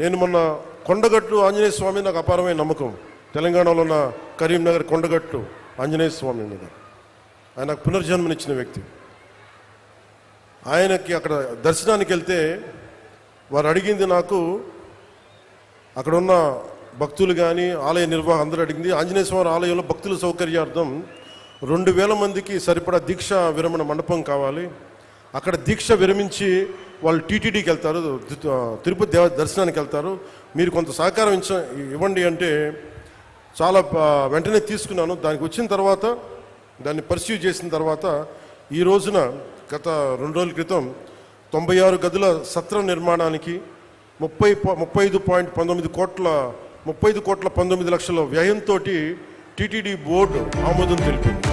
నేను మొన్న కొండగట్టు ఆంజనేయ స్వామి నాకు అపారమైన నమ్మకం. తెలంగాణలో ఉన్న కరీంనగర్ కొండగట్టు ఆంజనేయ స్వామి మీద. ఆయన నాకు పునర్జన్మనిచ్చిన వ్యక్తి. ఆయనకి అక్కడ దర్శనానికి వెళ్తే వారు అడిగింది నాకు అక్కడ ఉన్న భక్తులు కానీ ఆలయ నిర్వాహం అందరూ అడిగింది ఆంజనేయ స్వామి ఆలయంలో భక్తుల సౌకర్యార్థం రెండు వేల మందికి సరిపడా దీక్ష విరమణ మండపం కావాలి. అక్కడ దీక్ష విరమించి వాళ్ళు టీటీడీకి వెళ్తారు తిరుపతి దేవ దర్శనానికి వెళ్తారు. మీరు కొంత సహకారం ఇచ్చ ఇవ్వండి అంటే చాలా వెంటనే తీసుకున్నాను. దానికి వచ్చిన తర్వాత దాన్ని పర్స్యూ చేసిన తర్వాత ఈ రోజున గత రెండు రోజుల క్రితం తొంభై ఆరు గదుల సత్రం నిర్మాణానికి ముప్పై ప- ముప్పై ఐదు పాయింట్ పంతొమ్మిది కోట్ల ముప్పై ఐదు కోట్ల పంతొమ్మిది లక్షల వ్యయంతో టీటీడీ బోర్డు ఆమోదం తెలిపింది.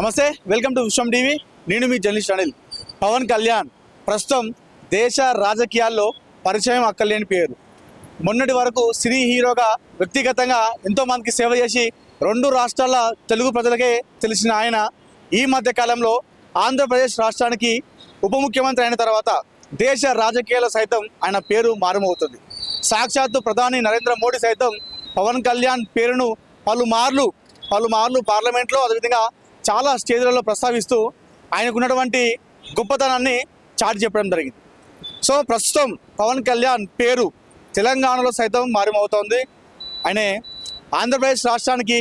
నమస్తే వెల్కమ్ టు విశ్వం టీవీ. నేను మీ జర్నలిస్ట్ అనిల్. పవన్ కళ్యాణ్ ప్రస్తుతం దేశ రాజకీయాల్లో పరిచయం అక్కర్లేని పేరు. మొన్నటి వరకు సినీ హీరోగా వ్యక్తిగతంగా ఎంతోమందికి సేవ చేసి రెండు రాష్ట్రాల తెలుగు ప్రజలకే తెలిసిన ఆయన ఈ మధ్య కాలంలో ఆంధ్రప్రదేశ్ రాష్ట్రానికి ఉప ముఖ్యమంత్రి అయిన తర్వాత దేశ రాజకీయాల సైతం ఆయన పేరు మారుమవుతుంది. సాక్షాత్తు ప్రధాని నరేంద్ర మోడీ సైతం పవన్ కళ్యాణ్ పేరును పలుమార్లు పలుమార్లు పార్లమెంట్లో అదేవిధంగా చాలా స్టేజ్లలో ప్రస్తావిస్తూ ఆయనకున్నటువంటి గొప్పతనాన్ని చాటి చెప్పడం జరిగింది. సో ప్రస్తుతం పవన్ కళ్యాణ్ పేరు తెలంగాణలో సైతం మారుమవుతోంది. ఆయన ఆంధ్రప్రదేశ్ రాష్ట్రానికి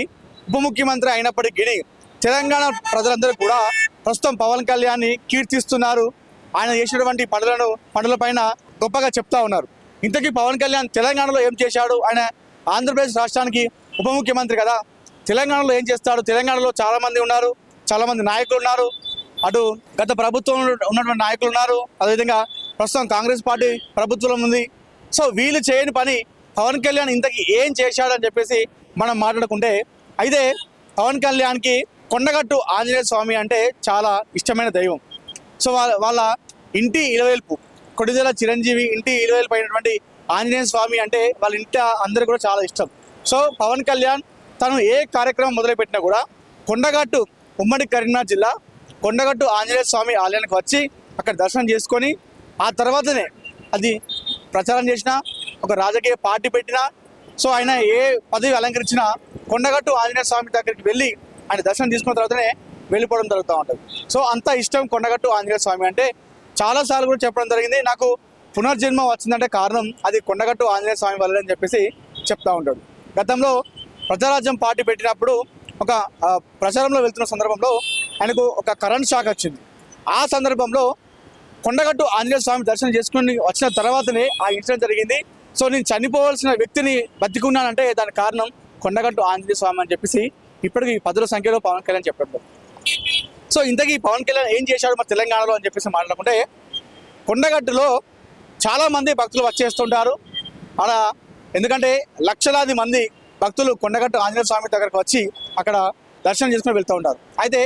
ఉప ముఖ్యమంత్రి అయినప్పటికీ తెలంగాణ ప్రజలందరూ కూడా ప్రస్తుతం పవన్ కళ్యాణ్ని కీర్తిస్తున్నారు. ఆయన చేసినటువంటి పనులను పనులపైన గొప్పగా చెప్తా ఉన్నారు. ఇంతకీ పవన్ కళ్యాణ్ తెలంగాణలో ఏం చేశాడు? ఆయన ఆంధ్రప్రదేశ్ రాష్ట్రానికి ఉప ముఖ్యమంత్రి కదా. తెలంగాణలో ఏం చేస్తాడు? తెలంగాణలో చాలామంది ఉన్నారు చాలామంది నాయకులు ఉన్నారు. అటు గత ప్రభుత్వంలో ఉన్నటువంటి నాయకులు ఉన్నారు. అదేవిధంగా ప్రస్తుతం కాంగ్రెస్ పార్టీ ప్రభుత్వం ఉంది. సో వీళ్ళు చేయని పని పవన్ కళ్యాణ్ ఇంతకీ ఏం చేశాడని చెప్పేసి మనం మాట్లాడుకుంటే అయితే పవన్ కళ్యాణ్కి కొండగట్టు ఆంజనేయ స్వామి అంటే చాలా ఇష్టమైన దైవం. సో వాళ్ళ వాళ్ళ ఇంటి ఇలవేల్పు కొడిదెల చిరంజీవి ఇంటి ఇలవేల్పు అయినటువంటి ఆంజనేయ స్వామి అంటే వాళ్ళ ఇంటి అందరూ కూడా చాలా ఇష్టం. సో పవన్ కళ్యాణ్ తను ఏ కార్యక్రమం మొదలుపెట్టినా కూడా కొండగట్టు ఉమ్మడి కరీంనగర్ జిల్లా కొండగట్టు ఆంజనేయ స్వామి ఆలయానికి వచ్చి అక్కడ దర్శనం చేసుకొని ఆ తర్వాతనే అది ప్రచారం చేసిన ఒక రాజకీయ పార్టీ పెట్టినా సో ఆయన ఏ పదవి అలంకరించినా కొండగట్టు ఆంజనేయ స్వామి దగ్గరికి వెళ్ళి ఆయన దర్శనం తీసుకున్న తర్వాతనే వెళ్ళిపోవడం జరుగుతూ ఉంటుంది. సో అంత ఇష్టం కొండగట్టు ఆంజనేయ స్వామి అంటే. చాలాసార్లు కూడా చెప్పడం జరిగింది. నాకు పునర్జన్మ వచ్చిందంటే కారణం అది కొండగట్టు ఆంజనేయ స్వామి వల్లనే అని చెప్పేసి చెప్తా ఉంటాడు. గతంలో ప్రజారాజ్యం పార్టీ పెట్టినప్పుడు ఒక ప్రచారంలో వెళ్తున్న సందర్భంలో ఆయనకు ఒక కరెంట్ షాక్ వచ్చింది. ఆ సందర్భంలో కొండగట్టు ఆంజనేయ స్వామి దర్శనం చేసుకుని వచ్చిన తర్వాతనే ఆ ఇన్సిడెంట్ జరిగింది. సో నేను చనిపోవాల్సిన వ్యక్తిని బతికున్నానంటే దానికి కారణం కొండగట్టు ఆంజనేయ స్వామి అని చెప్పేసి ఇప్పటికి పదుల సంఖ్యలో పవన్ కళ్యాణ్ చెప్పడం సో ఇంతకీ పవన్ కళ్యాణ్ ఏం చేశాడు మరి తెలంగాణలో అని చెప్పేసి మాట్లాడుకుంటే కొండగట్టులో చాలామంది భక్తులు వచ్చేస్తుంటారు. అలా ఎందుకంటే లక్షలాది మంది భక్తులు కొండగట్టు ఆంజనేయ స్వామి దగ్గరకు వచ్చి అక్కడ దర్శనం చేసుకుని వెళ్తూ ఉంటారు. అయితే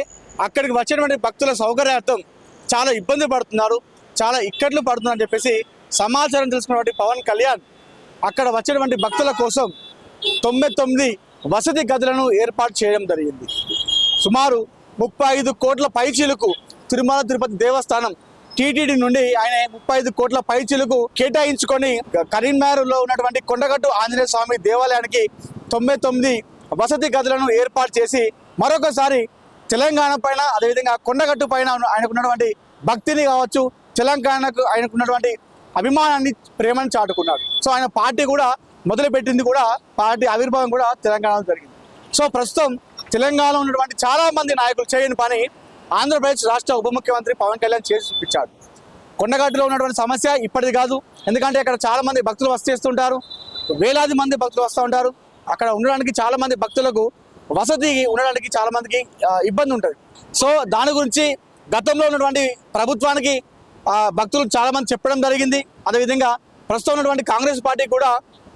అక్కడికి వచ్చేటువంటి భక్తుల సౌకర్యార్థం చాలా ఇబ్బంది పడుతున్నారు చాలా ఇక్కట్లు పడుతున్నారు అని చెప్పేసి సమాచారం తెలుసుకున్నటువంటి పవన్ కళ్యాణ్ అక్కడ వచ్చేటువంటి భక్తుల కోసం తొమ్మిది తొమ్మిది వసతి గదులను ఏర్పాటు చేయడం జరిగింది. సుమారు ముప్పై ఐదు కోట్ల పైచీలకు తిరుమల తిరుపతి దేవస్థానం టీటీడీ నుండి ఆయన ముప్పై ఐదు కోట్ల పైచీలకు కేటాయించుకొని కరీంనగర్లో ఉన్నటువంటి కొండగట్టు ఆంజనేయ స్వామి దేవాలయానికి తొంభై తొమ్మిది వసతి గదులను ఏర్పాటు చేసి మరొకసారి తెలంగాణ పైన అదేవిధంగా కొండగట్టు పైన ఆయనకున్నటువంటి భక్తిని కావచ్చు తెలంగాణకు ఆయనకున్నటువంటి అభిమానాన్ని ప్రేమను చాటుకున్నాడు. సో ఆయన పార్టీ కూడా మొదలుపెట్టింది కూడా పార్టీ ఆవిర్భావం కూడా తెలంగాణలో జరిగింది. సో ప్రస్తుతం తెలంగాణలో ఉన్నటువంటి చాలా మంది నాయకులు చేయని పని ఆంధ్రప్రదేశ్ రాష్ట్ర ఉప ముఖ్యమంత్రి పవన్ కళ్యాణ్ చేసి చూపించాడు. కొండగట్టులో ఉన్నటువంటి సమస్య ఇప్పటిది కాదు. ఎందుకంటే అక్కడ చాలా మంది భక్తులు వస్తేస్తుంటారు వేలాది మంది భక్తులు వస్తూ ఉంటారు. అక్కడ ఉండడానికి చాలా మంది భక్తులకు వసతి ఉండడానికి చాలా మందికి ఇబ్బంది ఉంటుంది. సో దాని గురించి గతంలో ఉన్నటువంటి ప్రభుత్వానికి భక్తులు చాలా మంది చెప్పడం జరిగింది. అదేవిధంగా ప్రస్తుతం ఉన్నటువంటి కాంగ్రెస్ పార్టీ కూడా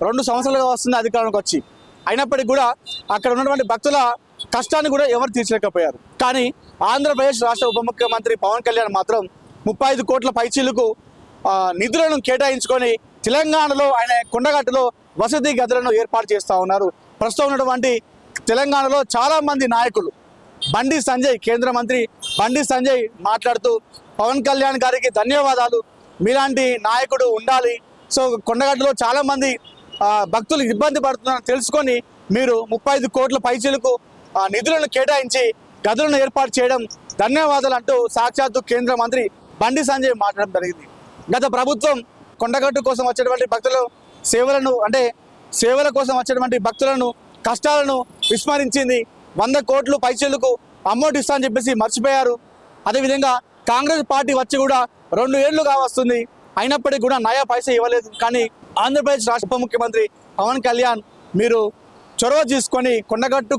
రెండు సంవత్సరాలుగా వస్తుంది అధికారంలోకి వచ్చి. అయినప్పటికీ కూడా అక్కడ ఉన్నటువంటి భక్తుల కష్టాన్ని కూడా ఎవరు తీర్చలేకపోయారు. కానీ ఆంధ్రప్రదేశ్ రాష్ట్ర ఉప ముఖ్యమంత్రి పవన్ కళ్యాణ్ మాత్రం ముప్పై ఐదు కోట్ల పైచీలకు నిధులను కేటాయించుకొని తెలంగాణలో ఆయన కొండగట్టులో వసతి గదులను ఏర్పాటు చేస్తూ ఉన్నారు. ప్రస్తుతం ఉన్నటువంటి తెలంగాణలో చాలామంది నాయకులు బండి సంజయ్ కేంద్ర మంత్రి బండి సంజయ్ మాట్లాడుతూ పవన్ కళ్యాణ్ గారికి ధన్యవాదాలు మీలాంటి నాయకుడు ఉండాలి. సో కొండగట్టులో చాలామంది భక్తులు ఇబ్బంది పడుతున్నారని తెలుసుకొని మీరు ముప్పై ఐదు కోట్ల పైచీలకు నిధులను కేటాయించి గదులను ఏర్పాటు చేయడం ధన్యవాదాలు అంటూ సాక్షాత్తు కేంద్ర మంత్రి బండి సంజయ్ మాట్లాడడం జరిగింది. గత ప్రభుత్వం కొండగట్టు కోసం వచ్చేటువంటి భక్తులు సేవలను అంటే సేవల కోసం వచ్చేటువంటి భక్తులను కష్టాలను విస్మరించింది. వంద కోట్లు పైసలకు అమౌంట్ ఇస్తా అని చెప్పేసి మర్చిపోయారు. అదేవిధంగా కాంగ్రెస్ పార్టీ వచ్చి కూడా రెండు ఏళ్ళుగా వస్తుంది. అయినప్పటికీ కూడా నయా పైసా ఇవ్వలేదు. కానీ ఆంధ్రప్రదేశ్ రాష్ట్ర ఉప ముఖ్యమంత్రి పవన్ కళ్యాణ్ మీరు చొరవ తీసుకొని కొండగట్టు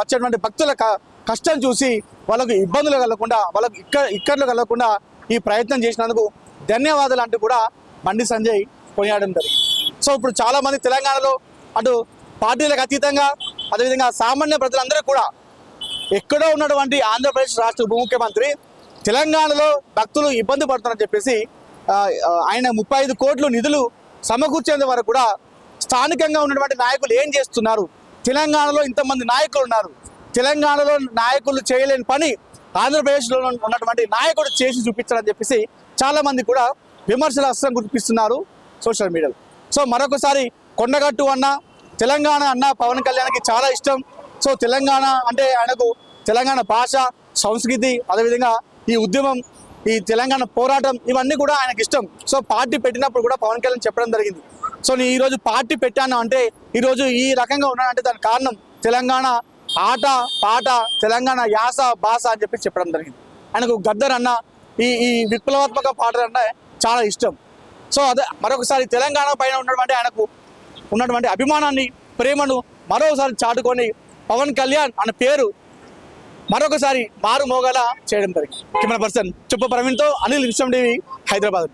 వచ్చేటువంటి భక్తుల క- కష్టం చూసి వాళ్ళకు ఇబ్బందులు కలగకుండా వాళ్ళకు ఇక్కడ ఇక్కట్లు కలగకుండా ఈ ప్రయత్నం చేసినందుకు ధన్యవాదాలు అంటూ కూడా బండి సంజయ్ కొనియాడడం జరిగింది. సో ఇప్పుడు చాలామంది తెలంగాణలో అటు పార్టీలకు అతీతంగా అదేవిధంగా సామాన్య ప్రజలందరూ కూడా ఎక్కడో ఉన్నటువంటి ఆంధ్రప్రదేశ్ రాష్ట్ర ఉప ముఖ్యమంత్రి తెలంగాణలో భక్తులు ఇబ్బంది పడుతున్నారని చెప్పేసి ఆయన ముప్పై ఐదు కోట్లు నిధులు సమకూర్చేంత వరకు కూడా స్థానికంగా ఉన్నటువంటి నాయకులు ఏం చేస్తున్నారు? తెలంగాణలో ఇంతమంది నాయకులు ఉన్నారు. తెలంగాణలో నాయకులు చేయలేని పని ఆంధ్రప్రదేశ్లో ఉన్నటువంటి నాయకుడు చేసి చూపించాలని చెప్పేసి చాలామంది కూడా విమర్శల అస్త్రం గుర్తిస్తున్నారు సోషల్ మీడియాలో. సో మరొకసారి కొండగట్టు అన్న తెలంగాణ అన్న పవన్ కళ్యాణ్కి చాలా ఇష్టం. సో తెలంగాణ అంటే ఆయనకు తెలంగాణ భాష సంస్కృతి అదేవిధంగా ఈ ఉద్యమం ఈ తెలంగాణ పోరాటం ఇవన్నీ కూడా ఆయనకి ఇష్టం. సో పార్టీ పెట్టినప్పుడు కూడా పవన్ కళ్యాణ్ చెప్పడం జరిగింది. సో నేను ఈరోజు పార్టీ పెట్టాను అంటే ఈరోజు ఈ రకంగా ఉన్నానంటే దానికి కారణం తెలంగాణ ఆట పాట తెలంగాణ యాస భాష అని చెప్పి చెప్పడం జరిగింది. ఆయనకు గద్దర్ అన్న ఈ ఈ విప్లవాత్మక పాటలు అంటే చాలా ఇష్టం. సో అదే మరొకసారి తెలంగాణ పైన ఉన్నటువంటి ఆయనకు ఉన్నటువంటి అభిమానాన్ని ప్రేమను మరోసారి చాటుకొని పవన్ కళ్యాణ్ అనే పేరు మరొకసారి మారు మోగలా చేయడం జరిగింది. కెమెరా పర్సన్ చుప్ప ప్రవీణ్తో అనిల్ విశ్వం టీవీ హైదరాబాద్.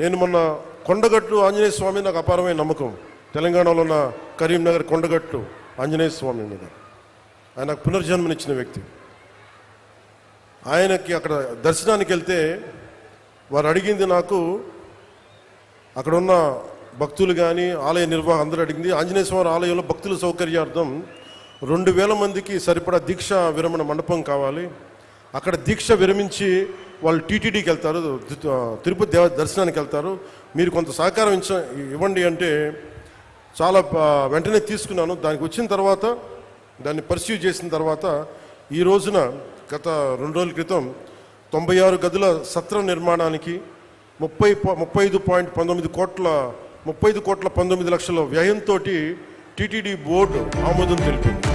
నేను మొన్న కొండగట్టు ఆంజనేయ స్వామి నాకు అపారమైన నమ్మకం. తెలంగాణలో ఉన్న కరీంనగర్ కొండగట్టు ఆంజనేయ స్వామి మీద. ఆయన నాకు పునర్జన్మనిచ్చిన వ్యక్తి. ఆయనకి అక్కడ దర్శనానికి వెళ్తే వారు అడిగింది నాకు అక్కడ ఉన్న భక్తులు కానీ ఆలయ నిర్వాహం అందరూ అడిగింది ఆంజనేయ స్వామి ఆలయంలో భక్తుల సౌకర్యార్థం రెండు వేల మందికి సరిపడా దీక్ష విరమణ మండపం కావాలి. అక్కడ దీక్ష విరమించి వాళ్ళు టీటీడీకి వెళ్తారు తిరుపతి దేవ దర్శనానికి వెళ్తారు. మీరు కొంత సహకారం ఇచ్చ ఇవ్వండి అంటే చాలా వెంటనే తీసుకున్నాను. దానికి వచ్చిన తర్వాత దాన్ని పర్స్యూ చేసిన తర్వాత ఈ రోజున గత రెండు రోజుల క్రితం తొంభై ఆరు గదుల సత్ర నిర్మాణానికి ముప్పై ముప్పై ఐదు పాయింట్ పంతొమ్మిది కోట్ల ముప్పై ఐదు కోట్ల పంతొమ్మిది లక్షల వ్యయంతో టీటీడీ బోర్డు ఆమోదం తెలిపింది.